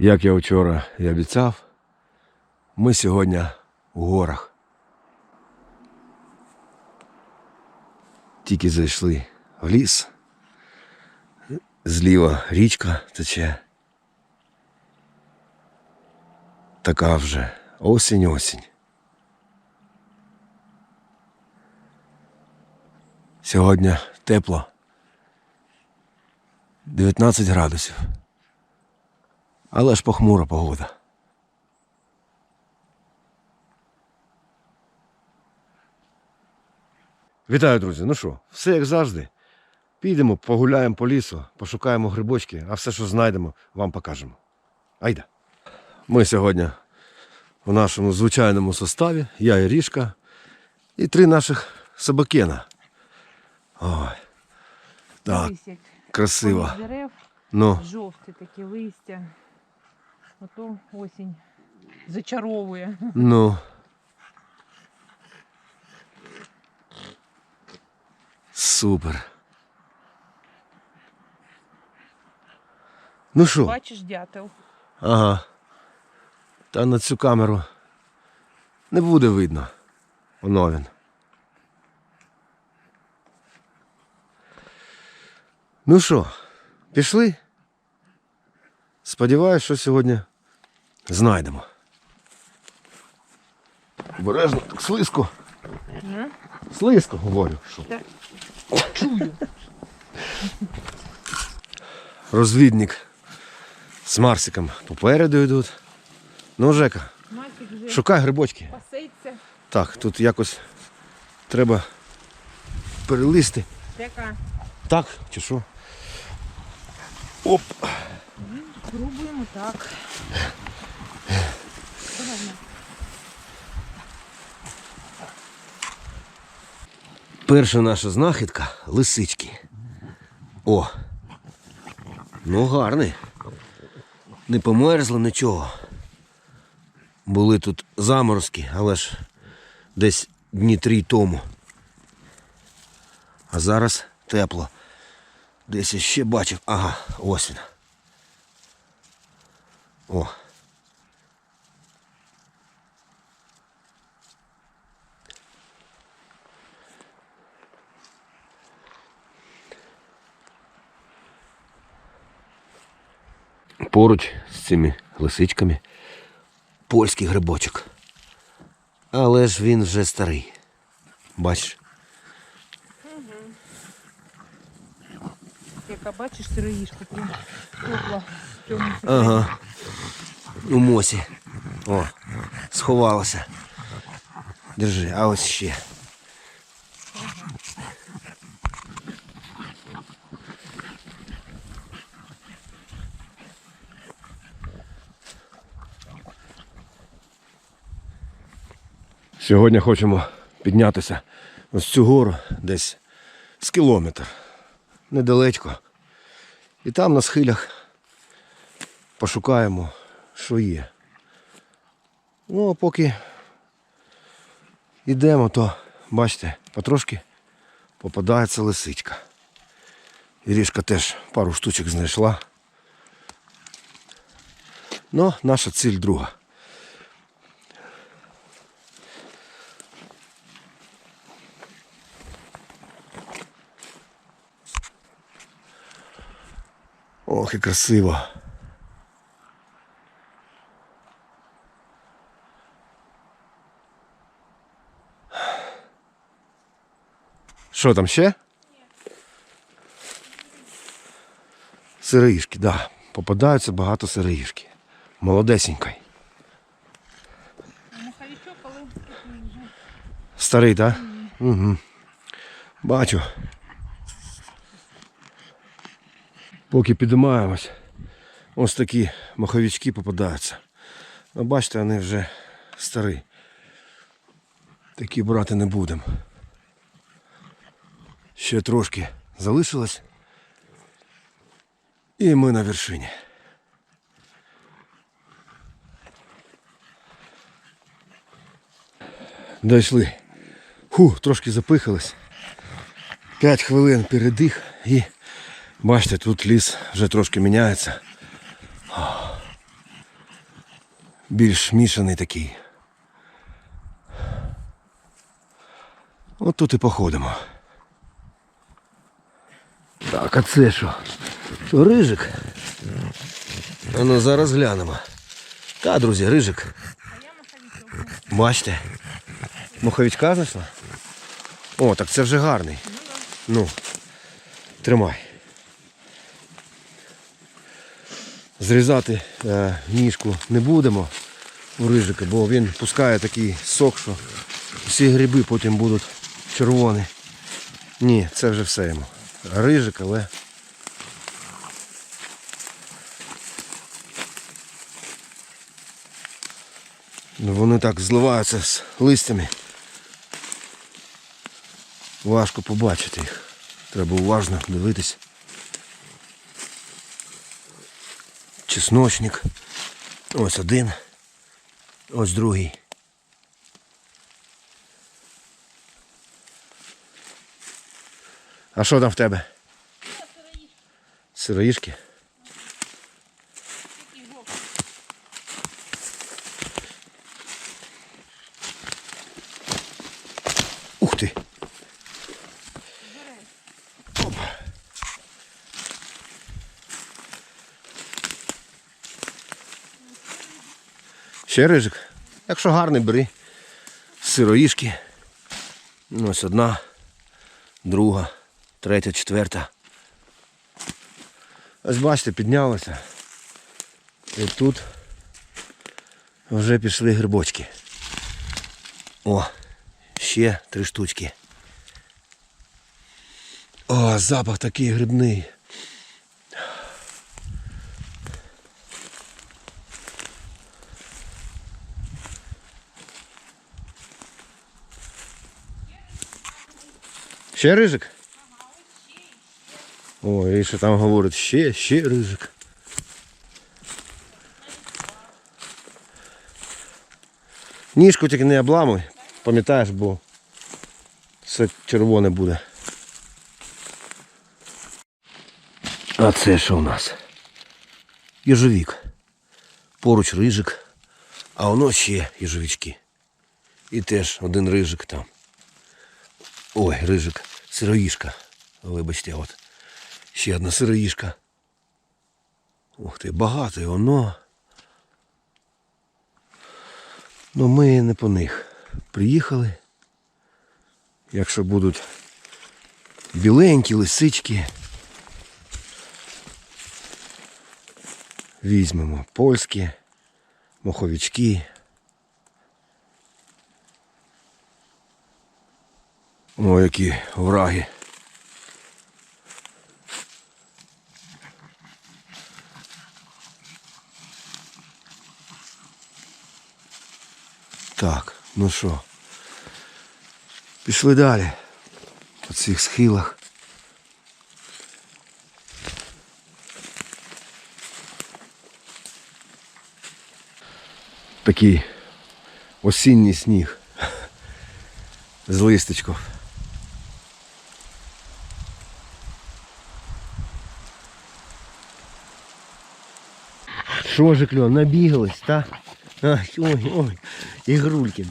Як я вчора і обіцяв, ми сьогодні у горах. Тільки зайшли в ліс. Зліва річка тече. Така вже осінь-осінь. Сьогодні тепло. 19 градусів. Але ж похмура погода. Вітаю, друзі. Ну що, все як завжди. Підемо, погуляємо по лісу, пошукаємо грибочки, а все, що знайдемо, вам покажемо. Айда. Ми сьогодні у нашому звичайному составі, я і Рішка, і три наших собакена. Ой. Так, красиво. дерев, Ну, жовте таке листя. Ото осінь зачаровує. ну. Супер. Ну що? Бачиш дятел. Ага. Та на цю камеру не буде видно. Воно він. Ну що, пішли? Сподіваюсь, що сьогодні знайдемо. Обережно, так слизько. Слизько, говорю. Що. Чую. Розвідник з Марсиком попереду йдуть. Ну, Жека, шукай грибочки. пасеться. Так, тут якось треба перелізти. Така. Так, чи що? Оп. Пробуємо так. Перша наша знахідка лисички. О. Ну, гарний. Не померзло нічого. Були тут заморозки, але ж десь дні три тому. А зараз тепло. Десь я ще бачив. Ага, ось він. О. Поруч з цими лисичками польський грибочок. Але ж він вже старий. Бачиш? Яка бачиш сироїшка, прям тепла. Ага. У мосі. О, сховалося. Держи, а ось ще. Сьогодні хочемо піднятися ось цю гору десь з кілометр. Недалечко. І там на схилях пошукаємо, що є. Ну, а поки йдемо, то бачите, потрошки попадається лисичка. Ірішка теж пару штучок знайшла. Ну, наша ціль друга. Ох, і красиво. Що там ще? Сироїшки. Да. Попадаються багато сироїшки. Молодесенький. Старий, так? Да? Угу. Бачу. Поки підіймаємось, ось такі маховички попадаються. Ну, бачите, вони вже старі. Такі брати не будемо. Ще трошки залишилось. І ми на вершині. Дійшли. Фу, трошки запихались. П'ять хвилин передих і бачите, тут ліс вже трошки міняється. більш мішаний такий. От тут і походимо. Так, а це що? Рижик? А ну зараз глянемо. Та, друзі, рижик. Бачите? Моховичка знайшла? О, так це вже гарний. Ну, тримай. Зрізати е, ніжку не будемо у рижика, бо він пускає такий сок, що всі гриби потім будуть червоні. Ні, це вже все йому. Рижик, але. Ну, вони так зливаються з листями. Важко побачити їх. Треба уважно дивитись. Чесночник. Ось один. Ось другий. А що там в тебе? Сироїшки? Ух ти! Опа. Ще рижик. Якщо гарний, бери. Сироїшки. Ось одна, друга, третя, четверта. Ось бачите, піднялося. І тут вже пішли грибочки. О, ще три штучки. О, запах такий грибний. Ще рижик? О, і ще там говорить, ще, ще рижик. Ніжку тільки не обламуй, пам'ятаєш, бо все червоне буде. А це що у нас? Єжовік. Поруч рижик, а воно ще єжовічки. І теж один рижик там. Ой, рижик, сироїшка. Вибачте, от. Ще одна сироїшка. Ух ти, багато воно. Ну ми не по них. Приїхали. Якщо будуть біленькі лисички, візьмемо польські, моховички. О, які враги. Так, ну що, пішли далі по цих схилах. Такий осінній сніг з листочків. Що ж, Кльон, набігались, та? Ой, ой, ігрульки.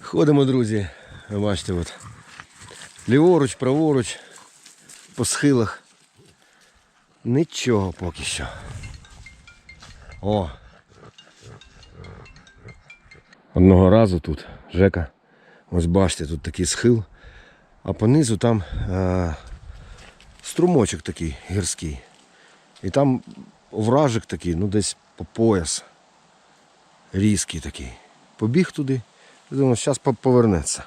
Ходимо, друзі. Бачите, от. Ліворуч, праворуч, по схилах. Нічого поки що. О. Одного разу тут, Жека, ось бачите, тут такий схил, а понизу там е, струмочок такий гірський. І там овражик такий, ну десь по пояс. Різкий такий. Побіг туди, думаю, зараз повернеться.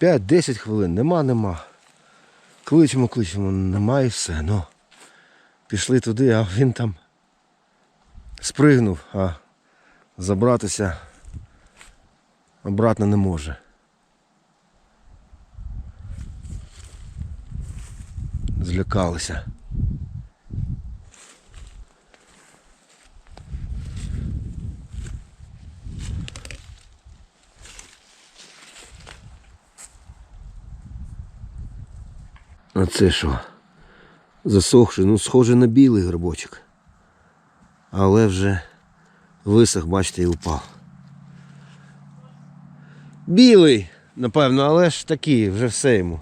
5-10 хвилин, нема, нема. Кличемо, кличемо, нема і все. Ну, пішли туди, а він там спригнув, а забратися обратно не може. Злякалися. А це що? Засохший, ну схоже на білий грибочок. але вже висох, бачите, і упав. Білий, напевно, але ж такий, вже все йому.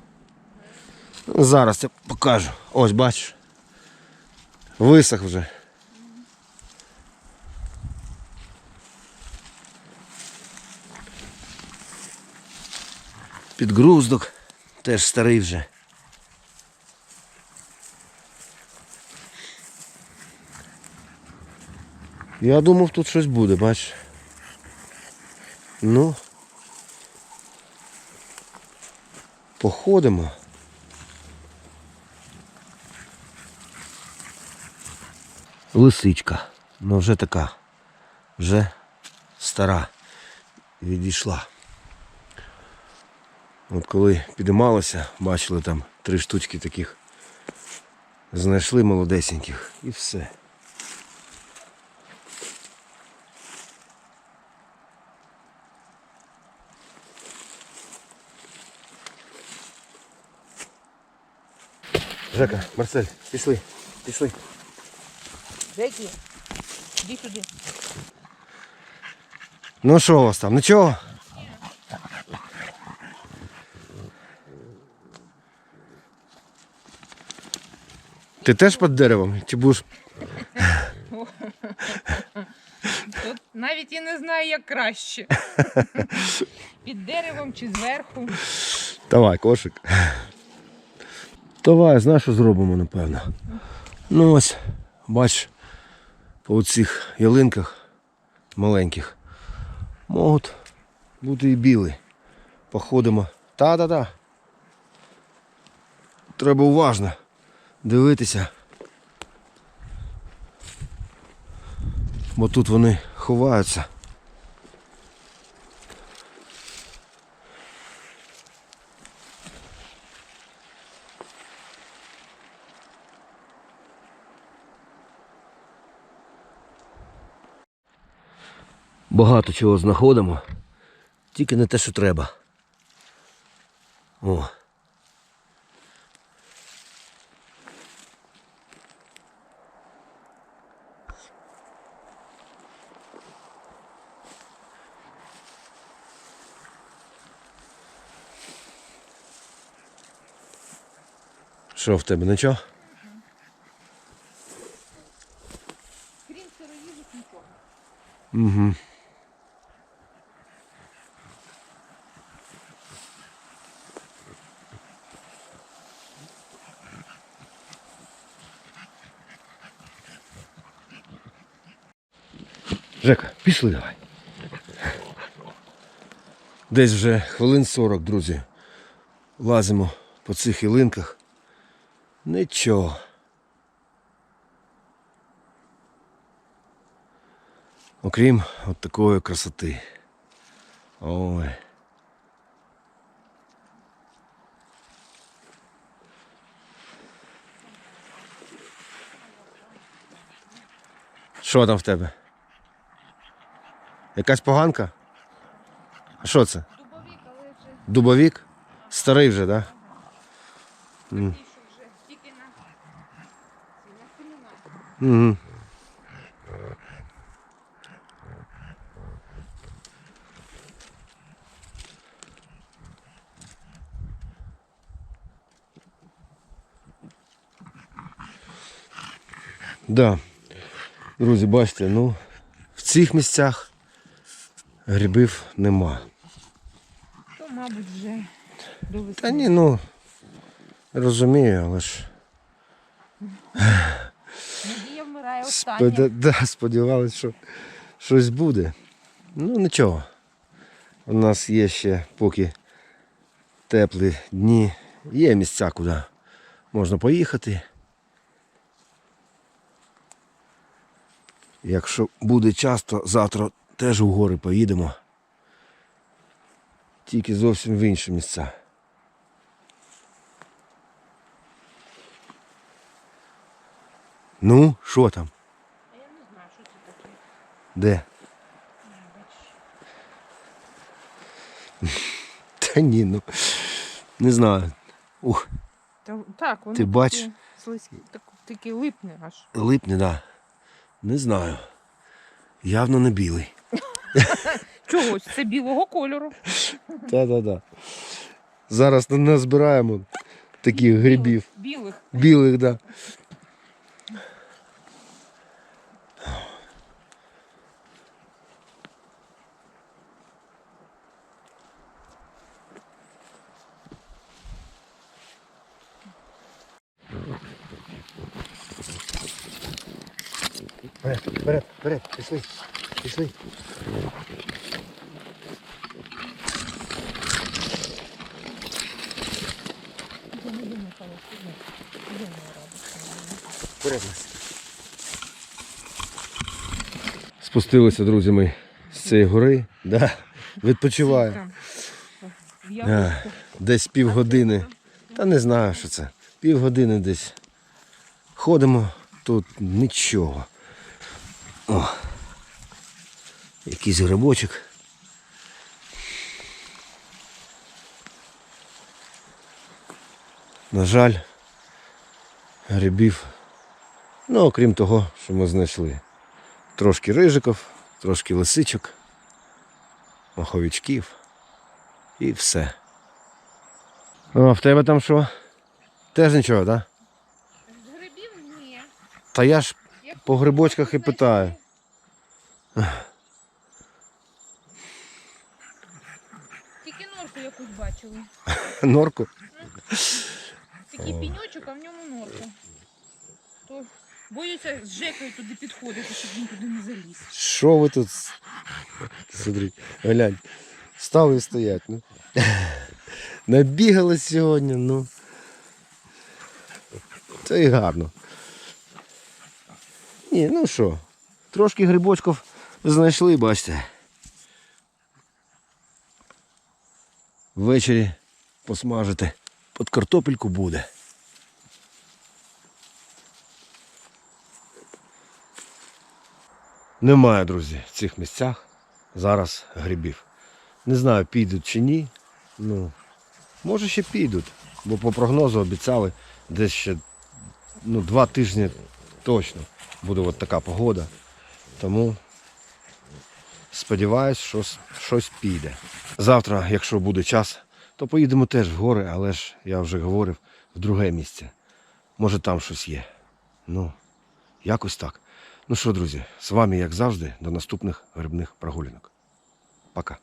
Зараз я покажу. Ось бачиш. Висох вже. Підгруздок теж старий вже. Я думав, тут щось буде, бачиш. Ну. Походимо. Лисичка. Ну вже така. Вже стара. Відійшла. От коли підіймалося, бачили там три штучки таких. Знайшли молодесеньких і все. Жека, Марсель, пішли, пішли. Деякі. Іди сюди. Ну що у вас там? Нічого? Ти теж під деревом? Чи будеш? Тут навіть і не знаю, як краще. Під деревом чи зверху. Давай, кошик. Давай, знаєш, що зробимо, напевно. Ну ось, бач, по цих ялинках маленьких можуть бути і білі. Походимо. Та-та-та. Треба уважно дивитися. Бо тут вони ховаються. Багато чого знаходимо, тільки не те, що треба. О. Що в тебе нічого? Крім сироїжок нічого. Угу. Жека, пішли давай. Десь вже хвилин 40, друзі. Лазимо по цих ялинках. Нічого. Окрім от такої красоти. Ой. Що там в тебе? Якась поганка? А що це? Дубовік, але вже Дубовік? Старий вже, так? Да? семена. Угу. Да. Друзі, бачите, ну в цих місцях грибів нема. То, мабуть, вже до весни. Та ні, ну розумію, але ж Надія вмирає спода... да, сподівалися, що щось буде. Ну нічого. У нас є ще поки теплі дні. Є місця, куди можна поїхати. Якщо буде час, то завтра теж у гори поїдемо. Тільки зовсім в інші місця. Ну, що там? А я не знаю, що це таке. Де? Та ні, ну не знаю. Ух, Та, так, воно Ти таке бачиш? слизьке, так, таке липне аж. липне, да. Не знаю. Явно не білий. Чогось, це білого кольору. Та-та-та. Зараз назбираємо таких грибів. Білих. Білих, да. Вперед, вперед, вперед, пішли, пішли. Спустилися, друзі, ми з цієї гори. Да. Відпочиваю. А. Десь півгодини. Та не знаю, що це. Півгодини десь. Ходимо, тут нічого. О. Якийсь грибочок. На жаль, грибів. Ну, окрім того, що ми знайшли. Трошки рижиків, трошки лисичок, маховичків і все. О, в тебе там що? Теж нічого, так? З грибів ні. Та я ж по грибочках і питаю. Тільки норку бачили. Норку. Такий піньочок, а в ньому норка. То боюся з Жекою туди підходити, щоб він туди не заліз. Що ви тут? Смотри, глянь. Стали і стоять, ну. Набігали сьогодні, ну. Це і гарно. Ні, ну що, трошки грибочків знайшли, бачите. Ввечері посмажити. Під картопельку буде. Немає, друзі, в цих місцях зараз грибів. Не знаю, підуть чи ні. Ну, може ще підуть, бо по прогнозу обіцяли десь ще ну, два тижні точно буде от така погода. Тому сподіваюсь, що щось піде. Завтра, якщо буде час, то поїдемо теж в гори, але ж я вже говорив, в друге місце. Може там щось є. Ну, якось так. Ну що, друзі, з вами, як завжди, до наступних грибних прогулянок. Пока.